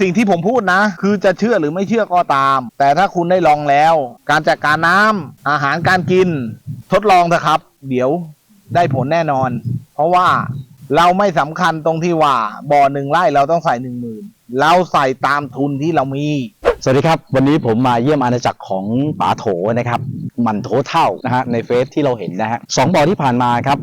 สิ่งที่ผมพูดนะ คือจะเชื่อหรือไม่เชื่อก็ตาม แต่ถ้าคุณได้ลองแล้ว การจัดการน้ำอาหารการกิน ทดลองเถอะครับ เดี๋ยวได้ผลแน่นอน เพราะว่าเราไม่สำคัญตรงที่ว่าบ่อหนึ่งไร่เราต้องใส่หนึ่งหมื่นเราใส่ตามทุนที่เรามี สวัสดีครับ วันนี้ผมมาเยี่ยมอาณาจักรของป๋าโถนะครับ มันโถเท่านะฮะในเฟซที่เราเห็นนะฮะสองบ่อที่ผ่านมาครับ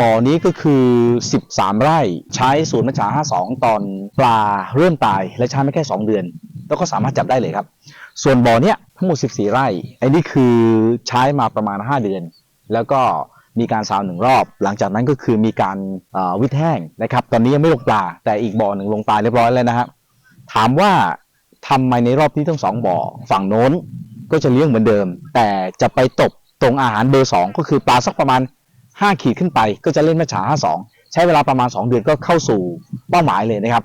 บ่อนี้ก็คือ 13 ไร่ใช้ศูนย์มัจฉา52 ตอนปลาเริ่มตายและใช้ไม่แค่ 2 เดือน แล้วก็สามารถจับได้เลยครับ ส่วนบ่อเนี้ยทั้งหมด 14 ไร่ไอ้นี่คือใช้มาประมาณ 5 เดือน แล้วก็มีการซาวหนึ่งรอบ หลังจากนั้นก็คือมีการวิแห้งนะครับ ตอนนี้ยังไม่ลงปลา แต่อีกบ่อหนึ่งลงปลาเรียบร้อยแล้วนะฮะถามว่าทำไมในรอบนี้ทั้งสองบ่อฝั่งโน้นก็จะเลี้ยงเหมือนเดิม แต่จะไปตบตรงอาหารเบอร์สองก็คือปลาสักประมาณ 5 ขีดขึ้นไป ก็จะเล่นแม่ฉา 52 ใช้เวลาประมาณ 2 เดือนก็เข้าสู่เป้าหมายเลยนะครับ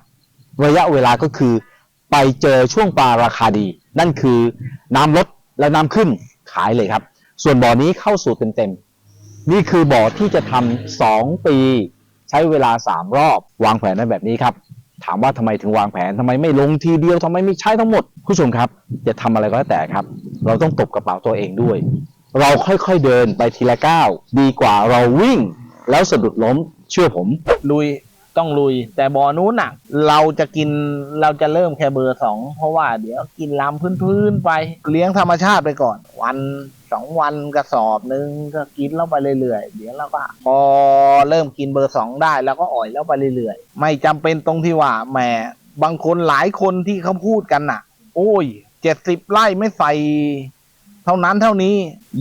ระยะเวลาก็คือไปเจอช่วงปลาราคาดี นั่นคือน้ำลดและน้ำขึ้นขายเลยครับ ส่วนบ่อนี้เข้าสู่เต็มๆ นี่คือบ่อที่จะทำสองปี ใช้เวลา 3 รอบวางแผนไว้แบบนี้ครับ ถามว่าทำไมถึงวางแผนทำไมไม่ลงทีเดียวทำไมไม่ใช้ทั้งหมด ผู้ชมครับจะทำอะไรก็แล้วแต่ครับ เราต้องตบกระเป๋าตัวเองด้วย เราค่อยๆเดินไปทีละก้าวดีกว่าเราวิ่ง แล้วสะดุดล้มเชื่อผม ลุยต้องลุย แต่บ่อนู้นน่ะเราจะกินเราจะเริ่มแค่เบอร์สองเพราะว่าเดี๋ยวกินลำพื้นๆไปเลี้ยงธรรมชาติไปก่อน วันสองวันกระสอบหนึ่งก็กินแล้วไปเรื่อยๆเดี๋ยวเราก็พอเริ่มกินเบอร์สองได้แล้วก็อ่อยแล้วไปเรื่อยๆ ไม่จำเป็นตรงที่ว่าแหมบางคนหลายคนที่เขาพูดกันน่ะ โอ้ยเจ็ดสิบไร่ไม่ใส่ ท่านั้นเท่านี้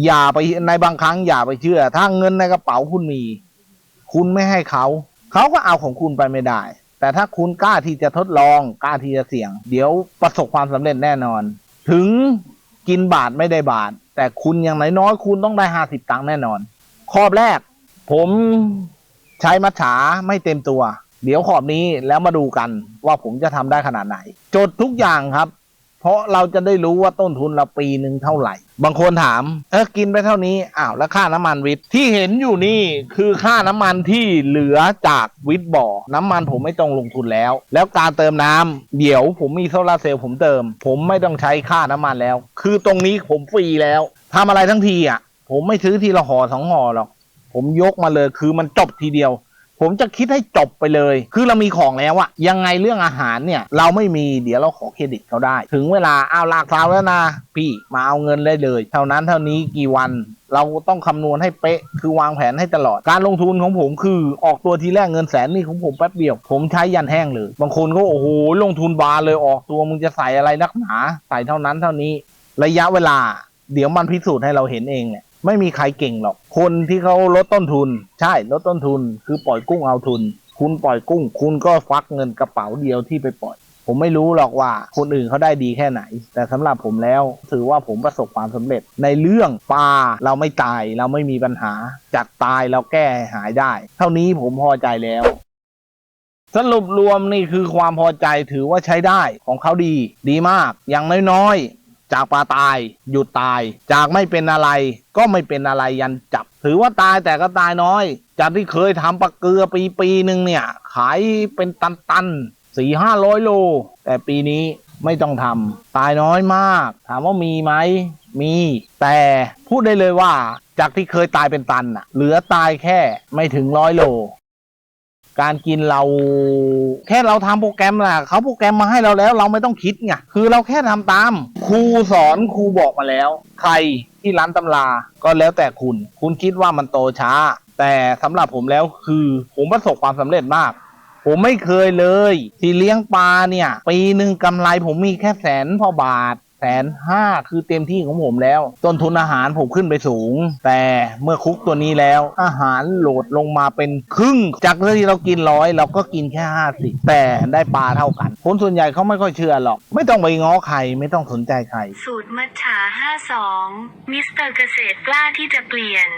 อย่าไปในบางครั้งอย่าไปเชื่อ ถ้าเงินในกระเป๋าคุณมี คุณไม่ให้เขา เขาก็เอาของคุณไปไม่ได้ แต่ถ้าคุณกล้าที่จะทดลองกล้าที่จะเสี่ยง เดี๋ยวประสบความสำเร็จแน่นอน ถึงกินบาทไม่ได้บาท แต่คุณอย่างน้อยๆคุณต้องได้ห้าสิบตังค์แน่นอน ขอบแรก ผมใช้มัจฉาไม่เต็มตัว เดี๋ยวขอบนี้แล้วมาดูกันว่าผมจะทำได้ขนาดไหน จดทุกอย่างครับ เพราะเราจะได้รู้ว่าต้นทุนเราปีหนึ่งเท่าไหร่ บางคนถาม เออกินไปเท่านี้อ้าวแล้วค่าน้ำมันวิทย์ที่เห็นอยู่นี่คือค่าน้ำมันที่เหลือจากวิทย์บ่อ น้ำมันผมไม่ต้องลงทุนแล้ว แล้วการเติมน้ำเดี๋ยวผมมีโซลาร์เซลล์ผมเติม ผมไม่ต้องใช้ค่าน้ำมันแล้ว คือตรงนี้ผมฟรีแล้วทำอะไรทั้งทีอะ ผมไม่ซื้อทีละห่อสองห่อหรอก ผมยกมาเลยคือมันจบทีเดียว ผมจะคิดให้จบไปเลย คือเรามีของแล้วอะยังไงเรื่องอาหารเนี่ย เราไม่มีเดี๋ยวเราขอเครดิตเขาได้ ถึงเวลาเอาลากซาวแล้วนะ พี่มาเอาเงินได้เลย เท่านั้นเท่านี้กี่วันเราต้องคำนวณให้เป๊ะ คือวางแผนให้ตลอด การลงทุนของผมคือออกตัวทีแรกเงินแสนนี่ของผมแป๊บเดียว ผมใช้ยันแห้งเลย บางคนก็โอ้โหลงทุนบาเลยออกตัวมึงจะใส่อะไรนักหนา ใส่เท่านั้นเท่านี้ ระยะเวลา เดี๋ยวมันพิสูจน์ให้เราเห็นเองเนี่ย ไม่มีใครเก่งหรอก คนที่เขาลดต้นทุน ใช่ลดต้นทุน คือปล่อยกุ้งเอาทุน คุณปล่อยกุ้ง คุณก็ฟักเงินกระเป๋าเดียวที่ไปปล่อย ผมไม่รู้หรอกว่าคนอื่นเขาได้ดีแค่ไหน แต่สำหรับผมแล้ว ถือว่าผมประสบความสำเร็จ ในเรื่องปลาเราไม่ตายเราไม่มีปัญหาจากตายเราแก้หายได้ เท่านี้ผมพอใจแล้วสรุปรวมนี่คือความพอใจถือว่าใช้ได้ของเขาดี ดีมาก อย่างน้อย จากปลาตาย หยุดตาย จากไม่เป็นอะไร ก็ไม่เป็นอะไรยันจับ ถือว่าตายแต่ก็ตายน้อย จากที่เคยทำปลาเกลือปีปีหนึ่งเนี่ย ขายเป็นตันๆสี่ห้าร้อยโล แต่ปีนี้ไม่ต้องทำตายน้อยมาก ถามว่ามีไหมมี แต่พูดได้เลยว่า จากที่เคยตายเป็นตันอะเหลือตายแค่ไม่ถึงร้อยโล การกินเราแค่เราทำโปรแกรมน่ะเขาโปรแกรมมาให้เราแล้ว เราไม่ต้องคิดไงคือเราแค่ทำตาม ครูสอนครูบอกมาแล้ว ใครที่ร้านตำราก็แล้วแต่คุณ คุณคิดว่ามันโตช้า แต่สำหรับผมแล้วคือ ผมประสบความสำเร็จมาก ผมไม่เคยเลย ที่เลี้ยงปลาเนี่ย ปีหนึ่งกำไรผมมีแค่แสนพอบาท แสนห้าคือเต็มที่ของผมแล้ว ต้นทุนอาหารผมขึ้นไปสูง แต่เมื่อคุกตัวนี้แล้ว อาหารโหลดลงมาเป็นครึ่ง จากที่เรากินร้อยเราก็กินแค่ห้าสิบแต่ได้ปลาเท่ากันคนส่วนใหญ่เขาไม่ค่อยเชื่อหรอก ไม่ต้องไปง้อใครไม่ต้องสนใจใคร สูตรมัทฉาห้าสองมิสเตอร์เกษตรกล้าที่จะเปลี่ยน